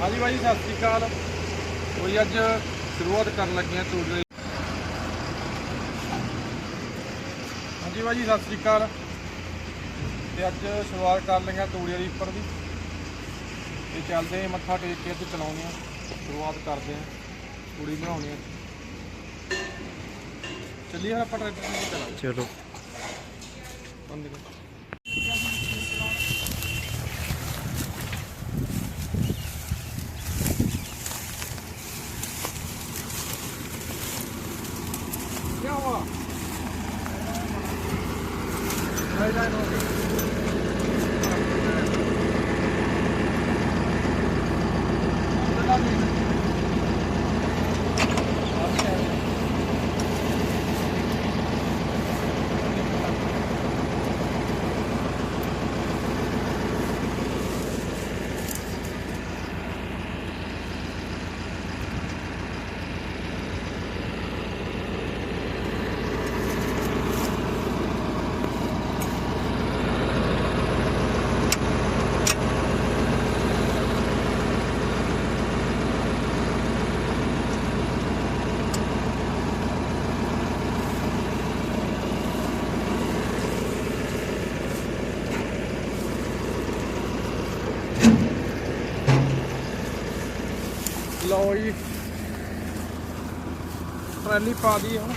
ਹਾਂਜੀ ਭਾਈ ਸਤਿ ਸ਼੍ਰੀ ਅਕਾਲ। ਕੋਈ ਅੱਜ ਸ਼ੁਰੂਆਤ ਕਰਨ ਲੱਗੇ ਆ ਦੀ ਹਾਂਜੀ ਭਾਈ ਸਤਿ ਸ਼੍ਰੀ ਅਕਾਲ। ਤੇ ਅੱਜ ਸ਼ੁਰੂਆਤ ਕਰ ਲਈਆਂ ਤੂੜੀ ਦੀ ਉੱਪਰ ਦੀ। ਤੇ ਚੱਲਦੇ ਆ ਮੱਥਾ ਟੇਕ ਕੇ ਤੇ ਚਲਾਉਂਦੇ ਆ। ਸ਼ੁਰੂਆਤ ਕਰਦੇ ਆ ਤੂੜੀ ਬਣਾਉਣੀ ਆ। ਚੱਲੀਏ ਆਪਾਂ ਟਰੈਕਟਰ ਚਲਾਓ ਚਲੋ। ਬੰਦ ਕਰ। ama. Hayır hayır. ਲਓ ਜੀ। ਟਰਾਲੀ ਪਾ ਦੀ ਹੁਣ।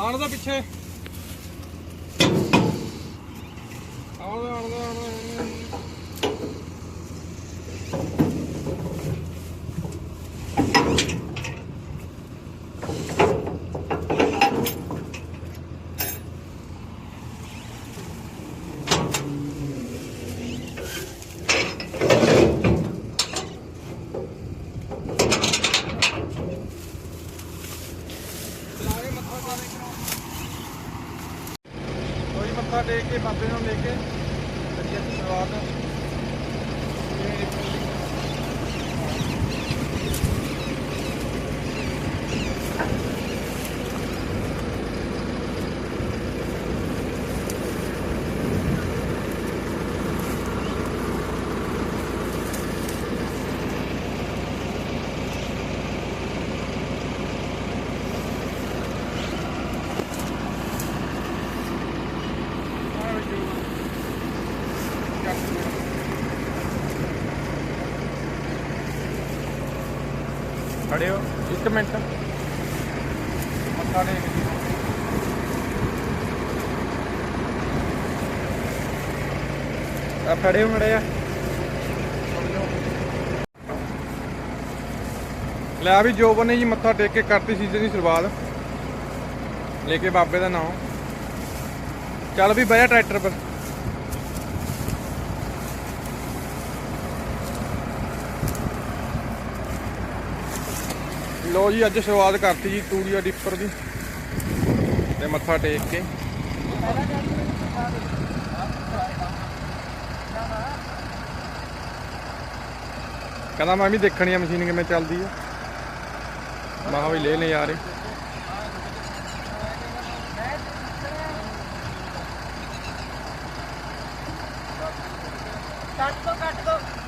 ਆਣ ਦਾ ਪਿੱਛੇ। ਆਣ ਦਾ ਆਣ ਦਾ ਆਣ ਦਾ ਲਾਗੇ ਮੱਥਾ ਪਾ ਦੇ ਕੋਈ ਮੱਥਾ ਟੇਕ ਕੇ ਬਾਬੇ ਨੂੰ ਲੈ ਕੇ ਕਰੀਏ ਦੀ ਸ਼ੁਰੂਆਤ ਖੜੇ ਹੋ, ਇੱਕ ਮਿੰਟ। ਮੱਥਾ ਟੇਕ। ਜੀ ਆ ਖੜੇ ਹੋ ਮੜੇ ਆ ਲੈ ਵੀ ਜੋਬਨ ਨੇ ਜੀ, ਮੱਥਾ ਟੇਕ ਕੇ ਕਰਤੀ ਸੀਜ਼ਨ ਦੀ ਸ਼ੁਰੂਆਤ ਲੈ ਕੇ ਬਾਬੇ ਦਾ ਨਾਮ। ਚੱਲ ਵੀ ਬਹਿ ਜਾ ਟਰੈਕਟਰ ਪਰ। ਲੋ ਜੀ, ਅੱਜ ਸ਼ੁਰੂਆਤ ਕਰਤੀ ਜੀ ਤੂੜੀਆ ਡਿੱਪਰ ਦੀ। ਤੇ ਮੱਥਾ ਟੇਕ ਕੇ। ਕਹਿੰਦਾ, ਮੈਂ ਵੀ ਦੇਖਣੀ ਆ ਮਸ਼ੀਨ ਕਿਵੇਂ ਚੱਲਦੀ ਆ। ਮੈਂ ਕਿਹਾ, ਵੀ ਲੈ ਲੈ ਯਾਰ ਆ ਜਾ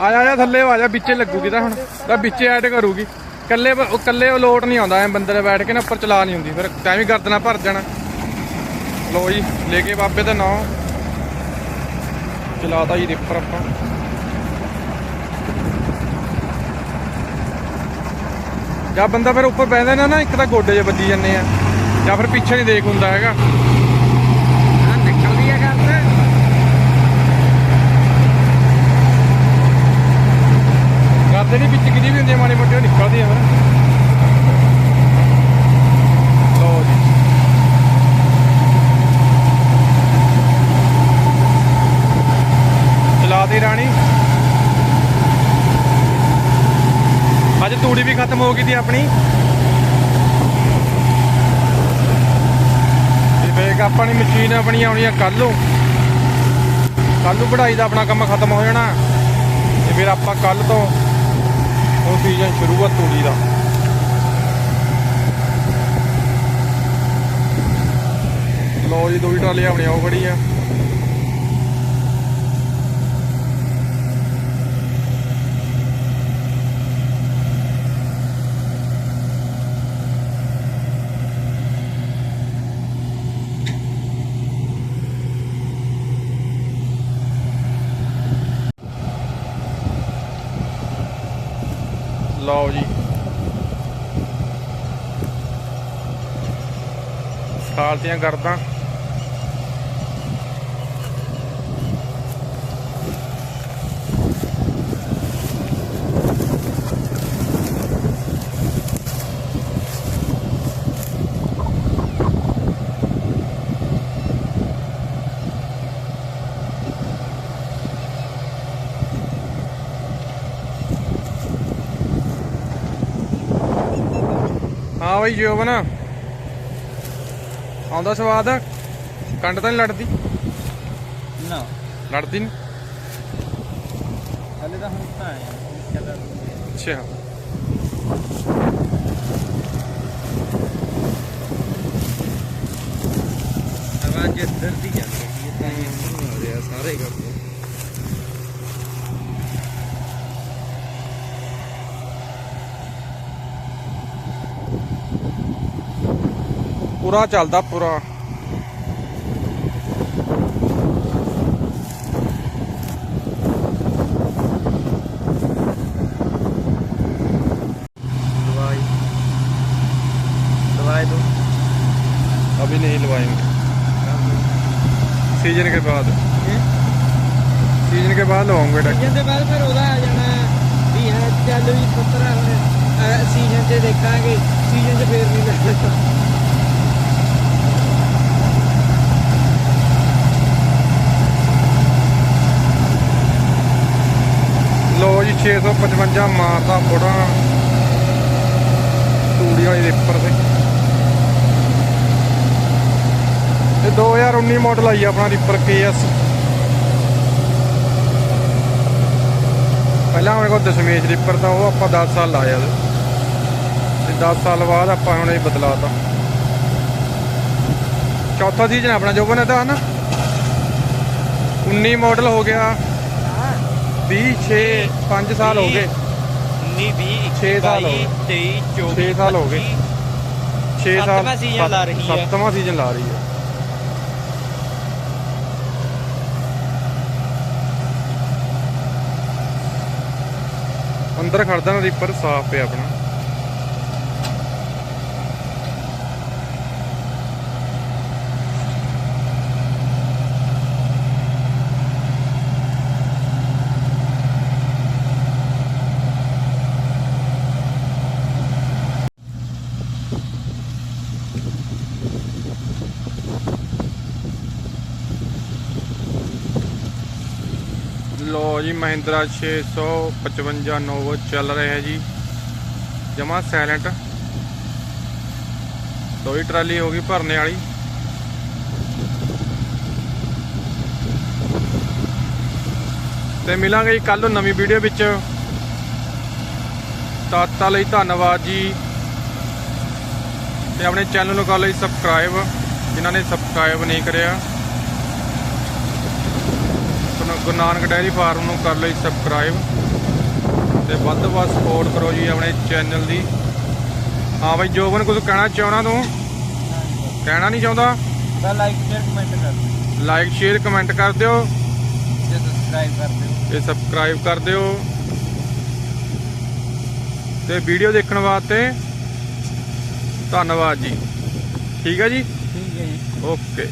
ਆ ਜਾ ਥੱਲੇ ਆ ਜਾ, ਵਿੱਚੇ ਲੱਗੂਗੀ ਤਾਂ ਹੁਣ। ਤਾਂ ਵਿੱਚੇ ਐਡ ਕਰੂਗੀ। ਕੱਲੇ ਉਹ ਇਕੱਲੇ ਉਹ ਲੋਟ ਨਹੀਂ ਆਉਂਦਾ, ਐ ਬੰਦੇ ਦੇ ਬੈਠ ਕੇ ਨਾ ਉੱਪਰ ਚਲਾ ਨਹੀਂ ਹੁੰਦੀ। ਫਿਰ ਤਾਂ ਵੀ ਗਰਦਨਾ ਭਰ ਜਾਣਾ। ਲੋ ਜੀ, ਲੈ ਕੇ ਬਾਬੇ ਦਾ ਨਾਂ ਚਲਾਤਾ ਜੀ ਰਿਪਰ ਆਪਾਂ। ਜਾਂ ਬੰਦਾ ਫਿਰ ਉੱਪਰ ਬਹਿੰਦਾ ਨਾ ਨਾ ਇੱਕ ਤਾਂ ਗੋਡੇ 'ਚ ਵੱਜੀ ਜਾਂਦੇ ਆ। ਜਾਂ ਫਿਰ ਪਿੱਛੇ ਨਹੀਂ ਦੇਖ ਹੁੰਦਾ ਹੈਗਾ ਆ ਨਿਕਲਦੀ ਆ ਗੱਲ ਤੇ ਜਿਹੜੀ ਵਿੱਚ ਕਿਦੀ ਵੀ ਹੁੰਦੀ ਆ, ਮਾੜੇ ਮੋਟੇ ਉਹ ਨਿਕਲਦੀ ਆ ਫਿਰ ਦੇ ਰਾਣੀ। ਅੱਜ ਤੂੜੀ ਵੀ ਖਤਮ ਹੋ ਗਈ ਸੀ ਆਪਣੀ। ਤੇ ਵੇਖ ਆਪਣੀ ਮਸ਼ੀਨ ਆਪਣੀ ਆਉਣੀ ਆ ਕੱਲ ਨੂੰ। ਕੱਲ ਨੂੰ ਵਢਾਈ ਦਾ ਆਪਣਾ ਕੰਮ ਖਤਮ ਹੋ ਜਾਣਾ। ਤੇ ਫਿਰ ਆਪਾਂ ਕੱਲ ਤੋਂ ਉਹ ਸੀਜ਼ਨ ਸ਼ੁਰੂ ਆ ਤੂੜੀ ਦਾ। ਲੋ ਜੀ, ਦੋ ਹੀ ਟਰਾਲੀ ਆਪਣੀ ਆਉ ਖੜੀ ਆ ਲਓ ਜੀ। ਸਾਲਤੀਆਂ ਕਰਦਾ ਹਾਂ ਬਈ ਜੋਬਨ। ਆਉਂਦਾ ਸਵਾਦ। ਕੰਡ ਤਾਂ ਨਹੀਂ ਲੜਦੀ। ਨਾ। ਲੜਦੀ ਨਹੀਂ ਹਲੇ ਤਾਂ ਹੁਣ ਤਾਂ ਆਇਆ ਅੱਛਾ। ਆਵਾਜ਼ ਇੱਧਰ ਦੀ ਜਾਂਦੀ ਹੈ ਤਾਂ ਇਹ ਨਹੀਂ ਹੋ ਰਿਹਾ ਸਾਰੇ ਕਰਦੇ ਪੂਰਾ ਚੱਲਦਾ ਪੂਰਾ दवाई दवाई दो अभी नहीं लवाएंगे सीजन के बाद सीजन के बाद लवाऊंगे डॉक्टर ਸੀਜ਼ਨ ਦੇ ਬਾਅਦ ਫਿਰ ਉਹਦਾ ਆ ਜਾਣਾ ਵੀ ਹਾਂ ਚੱਲ ਵੀ ਪੁੱਤਰ ਹੁਣ ਸੀਜ਼ਨ ਤੇ ਦੇਖਾਂਗੇ ਸੀਜ਼ਨ 'ਚ ਫੇਰ ਨਹੀਂ ਲੱਗਦਾ ਜੀ 655 ਮਾਰਦਾ ਬੁੜਾ ਤੂੜੀ ਵਾਲੀ ਦੇ ਉੱਪਰ ਤੇ ਇਹ 2019 ਮਾਡਲ ਆਈ ਆਪਣਾ ਰਿਪਰ KS ਪਹਿਲਾਂ ਆਪਣੇ ਕੋਲ ਦਸ਼ਮੇਸ਼ ਰਿਪਰ ਤਾਂ ਉਹ ਆਪਾਂ 10 ਸਾਲ ਲਾਇਆ ਤੇ 10 ਸਾਲ ਬਾਅਦ ਆਪਾਂ ਹੁਣ ਇਹ ਬਦਲਾਤਾ। ਚੌਥਾ ਸੀਜ਼ਨ ਆਪਣਾ, ਜੋਬਨ ਇਹਦਾ ਹਨਾ। 19 ਮਾਡਲ ਹੋ ਗਿਆ। 20 6 5 ਸਾਲ ਹੋ ਗਏ 19 20 ਛੇ ਸਾਲ ਹੋ ਗਏ। 23 24 ਛੇ ਸਾਲ ਹੋ ਗਏ। 6 ਸਾਲ ਸੱਤਵਾਂ season ਲਾ ਰਹੀ ਹੈ। ਸੱਤਵਾਂ ਸੀਜ਼ਨ ਲਾ ਰਹੀ ਹੈ ਅੰਦਰ ਖੜਦਾ ਨਾ ਰੀਪਰ ਸਾਫ਼ ਪਿਆ ਆਪਣਾ ਲੋ ਜੀ, ਮਹਿੰਦਰਾ 655 ਨੋਵੋ ਚੱਲ ਰਿਹਾ ਹੈ ਜੀ। ਜਮਾ ਸਾਇਲੈਂਟ ਦੋਈ ਟਰਾਲੀ ਹੋ ਗਈ ਭਰਨੇ ਵਾਲੀ। ਤੇ ਮਿਲਾਂਗੇ ਜੀ ਕੱਲ ਨੂੰ ਨਵੀਂ ਵੀਡੀਓ ਵਿੱਚ। ਤਾਤਾ ਲਈ ਧੰਨਵਾਦ ਜੀ। ਤੇ ਆਪਣੇ ਚੈਨਲ ਨੂੰ ਕਰ ਲਈ ਸਬਸਕ੍ਰਾਈਬ ਜਿਨ੍ਹਾਂ ਨੇ ਸਬਸਕ੍ਰਾਈਬ ਨਹੀਂ ਕਰਿਆ। ਗੁਰੂ ਨਾਨਕ ਡੈਰੀ ਫਾਰਮ ਨੂੰ ਕਰ ਲਈ ਸਬਸਕ੍ਰਾਈਬ ਤੇ ਵੱਧ ਤੋਂ ਵੱਧ ਸਪੋਰਟ ਕਰੋ ਜੀ ਆਪਣੇ ਚੈਨਲ ਦੀ। ਹਾਂ ਬਾਈ ਜੋਬਨ ਕੁਝ ਕਹਿਣਾ ਚਾਹਣਾ ਤੂੰ ਕਹਿਣਾ ਨਹੀਂ ਚਾਹੁੰਦਾ? ਤਾਂ ਲਾਈਕ ਸ਼ੇਅਰ ਕਮੈਂਟ ਕਰ ਦਿਓ। ਲਾਈਕ ਸ਼ੇਅਰ ਕਮੈਂਟ ਕਰ ਦਿਓ। ਤੇ ਸਬਸਕ੍ਰਾਈਬ ਕਰ ਦਿਓ। ਤੇ ਸਬਸਕ੍ਰਾਈਬ ਕਰ ਦਿਓ। ਤੇ ਵੀਡੀਓ ਦੇਖਣ ਵਾਸਤੇ ਧੰਨਵਾਦ ਜੀ। ਠੀਕ ਹੈ ਜੀ? ਠੀਕ ਹੈ ਜੀ। ਓਕੇ